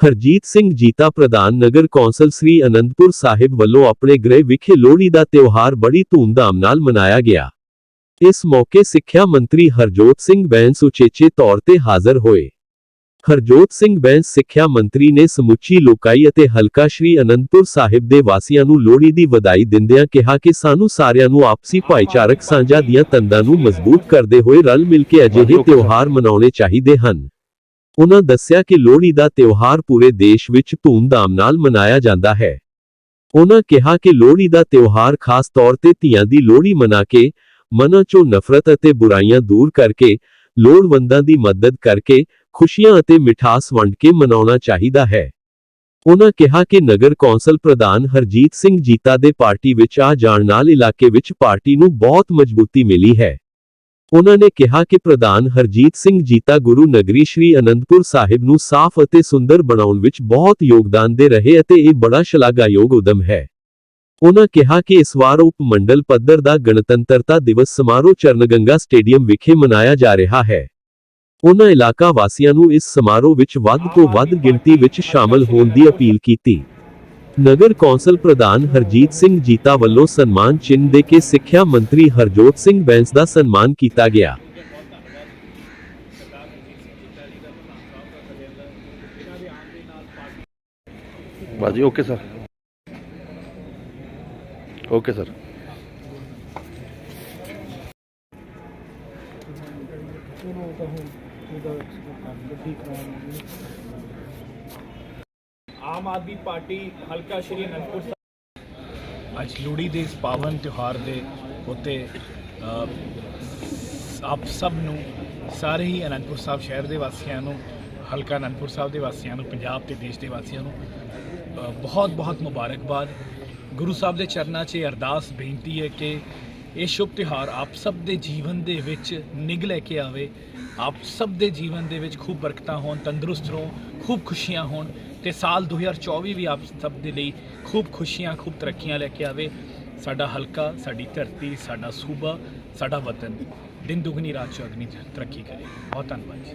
ਹਰਜੀਤ ਸਿੰਘ ਜੀਤਾ ਪ੍ਰਧਾਨ ਨਗਰ ਕੌਂਸਲ ਸ੍ਰੀ ਅਨੰਦਪੁਰ ਸਾਹਿਬ ਵੱਲੋਂ ਆਪਣੇ ਗ੍ਰਹਿ ਵਿਖੇ ਲੋਹੜੀ ਦਾ ਤਿਉਹਾਰ ਬੜੀ ਧੂਮਧਾਮ ਨਾਲ ਮਨਾਇਆ ਗਿਆ। ਇਸ ਮੌਕੇ ਸਿੱਖਿਆ ਮੰਤਰੀ ਹਰਜੋਤ ਸਿੰਘ ਬੈਂਸ ਉਚੇਚੇ ਤੌਰ ਤੇ ਹਾਜ਼ਰ ਹੋਏ। ਹਰਜੋਤ ਸਿੰਘ ਬੈਂਸ ਸਿੱਖਿਆ ਮੰਤਰੀ ਨੇ ਸਮੁੱਚੀ ਲੋਕਾਈ ਅਤੇ ਹਲਕਾ ਸ਼੍ਰੀ ਅਨੰਦਪੁਰ ਸਾਹਿਬ ਦੇ ਵਾਸੀਆਂ ਨੂੰ ਲੋਹੜੀ ਦੀ ਵਧਾਈ ਦਿੰਦਿਆਂ ਕਿਹਾ ਕਿ ਸਾਨੂੰ ਸਾਰਿਆਂ ਨੂੰ ਆਪਸੀ ਭਾਈਚਾਰਕ ਸਾਂਝਾਂ ਦੀਆਂ ਤੰਦਾਂ ਨੂੰ ਮਜ਼ਬੂਤ ਕਰਦੇ ਹੋਏ ਰਲ ਮਿਲ ਕੇ ਅਜਿਹੇ ਤਿਉਹਾਰ ਮਨਾਉਣੇ ਚਾਹੀਦੇ ਹਨ। ਉਹਨਾਂ ਦੱਸਿਆ ਕਿ ਲੋਹੜੀ ਦਾ ਤਿਉਹਾਰ ਪੂਰੇ ਦੇਸ਼ ਵਿੱਚ ਧੂਮਧਾਮ ਨਾਲ ਮਨਾਇਆ ਜਾਂਦਾ ਹੈ। ਉਹਨਾਂ ਕਿਹਾ ਕਿ ਲੋਹੜੀ ਦਾ ਤਿਉਹਾਰ ਖਾਸ ਤੌਰ ਤੇ ਧੀਆਂ ਦੀ ਲੋਹੜੀ ਮਨਾ ਕੇ, ਮਨਾਂ ਚੋਂ ਨਫ਼ਰਤ ਅਤੇ ਬੁਰਾਈਆਂ ਦੂਰ ਕਰਕੇ, ਲੋੜਵੰਦਾਂ ਦੀ ਮਦਦ ਕਰਕੇ, ਖੁਸ਼ੀਆਂ ਅਤੇ ਮਿਠਾਸ ਵੰਡ ਕੇ ਮਨਾਉਣਾ ਚਾਹੀਦਾ ਹੈ। ਉਹਨਾਂ ਕਿਹਾ ਕਿ ਨਗਰ ਕੌਂਸਲ ਪ੍ਰਧਾਨ ਹਰਜੀਤ ਸਿੰਘ ਜੀਤਾ ਦੇ ਪਾਰਟੀ ਵਿੱਚ ਆ ਜਾਣ ਨਾਲ ਇਲਾਕੇ ਵਿੱਚ ਪਾਰਟੀ ਨੂੰ ਬਹੁਤ ਮਜ਼ਬੂਤੀ ਮਿਲੀ ਹੈ। ਉਨ੍ਹਾਂ ਨੇ ਕਿਹਾ ਕਿ ਪ੍ਰਧਾਨ ਹਰਜੀਤ ਸਿੰਘ ਜੀਤਾ ਗੁਰੂ ਨਗਰੀ ਸ਼੍ਰੀ ਅਨੰਦਪੁਰ ਸਾਹਿਬ ਨੂੰ ਸਾਫ਼ ਅਤੇ ਸੁੰਦਰ ਬਣਾਉਣ ਵਿੱਚ ਬਹੁਤ ਯੋਗਦਾਨ ਦੇ ਰਹੇ ਅਤੇ ਇਹ ਬੜਾ ਸ਼ਲਾਘਾਯੋਗ ਉਦਮ ਹੈ। ਉਹਨਾਂ ਕਿਹਾ ਕਿ ਇਸ ਵਾਰ ਉਪ ਮੰਡਲ ਪੱਧਰ ਦਾ ਗਣਤੰਤਰਤਾ ਦਿਵਸ ਸਮਾਰੋਹ ਚਰਨਗੰਗਾ ਸਟੇਡੀਅਮ ਵਿਖੇ ਮਨਾਇਆ ਜਾ ਰਿਹਾ ਹੈ। ਉਹਨਾਂ ਇਲਾਕਾ ਵਾਸੀਆਂ ਨੂੰ ਇਸ ਸਮਾਰੋਹ ਵਿੱਚ ਵੱਧ ਤੋਂ ਵੱਧ ਗਿਣਤੀ ਵਿੱਚ ਸ਼ਾਮਲ ਹੋਣ ਦੀ ਅਪੀਲ ਕੀਤੀ। ਨਗਰ ਕੌਂਸਲ ਪ੍ਰਧਾਨ ਹਰਜੀਤ ਸਿੰਘ ਜੀਤਾ ਵੱਲੋਂ ਸਨਮਾਨ ਚਿੰਨ੍ਹ ਦੇ ਕੇ ਸਿੱਖਿਆ ਮੰਤਰੀ ਹਰਜੋਤ ਸਿੰਘ ਬੈਂਸ ਦਾ ਸਨਮਾਨ ਕੀਤਾ ਗਿਆ ਬਾਜੀ okay sir okay sir Aam Aadmi Party ਹਲਕਾ ਸ਼੍ਰੀ ਅਨੰਦਪੁਰ ਸਾਹਿਬ। ਅੱਜ ਲੋਹੜੀ ਦੇ ਇਸ ਪਾਵਨ ਤਿਉਹਾਰ ਦੇ ਉੱਤੇ ਆਪ ਸਭ ਨੂੰ, ਸਾਰੇ ਹੀ ਅਨੰਦਪੁਰ ਸਾਹਿਬ ਸ਼ਹਿਰ ਦੇ ਵਾਸੀਆਂ ਨੂੰ, ਹਲਕਾ ਅਨੰਦਪੁਰ ਸਾਹਿਬ ਦੇ ਵਾਸੀਆਂ ਨੂੰ, ਪੰਜਾਬ ਤੇ ਦੇਸ਼ ਦੇ ਵਾਸੀਆਂ ਨੂੰ ਬਹੁਤ ਬਹੁਤ ਮੁਬਾਰਕਬਾਦ। ਗੁਰੂ ਸਾਹਿਬ ਦੇ ਚਰਨਾਂ 'ਚ ਇਹ ਅਰਦਾਸ ਬੇਨਤੀ ਹੈ ਕਿ ਇਹ ਸ਼ੁਭ ਤਿਉਹਾਰ ਆਪ ਸਭ ਦੇ ਜੀਵਨ ਦੇ ਵਿੱਚ ਨਿਗ ਲੈ ਕੇ ਆਵੇ। ਆਪ ਸਭ ਦੇ ਜੀਵਨ ਦੇ ਵਿੱਚ ਖੂਬ ਬਰਕਤਾਂ ਹੋਣ, ਤੰਦਰੁਸਤ ਰਹੋ, ਖੂਬ ਖੁਸ਼ੀਆਂ ਹੋਣ ਤੇ ਸਾਲ 2024 ਵੀ ਆਪ ਸਭ ਦੇ ਲਈ ਖੂਬ ਖੁਸ਼ੀਆਂ, ਖੂਬ ਤਰੱਕੀਆਂ ਲੈ ਕੇ ਆਵੇ। ਸਾਡਾ ਹਲਕਾ, ਸਾਡੀ ਧਰਤੀ, ਸਾਡਾ ਸੂਬਾ, ਸਾਡਾ ਵਤਨ, ਦਿਨ ਦੁਗਣੀ, ਰਾਤ ਚੌਗਣੀ ਤਰੱਕੀ ਕਰੇ। ਬਹੁਤ ਧੰਨਵਾਦ ਜੀ।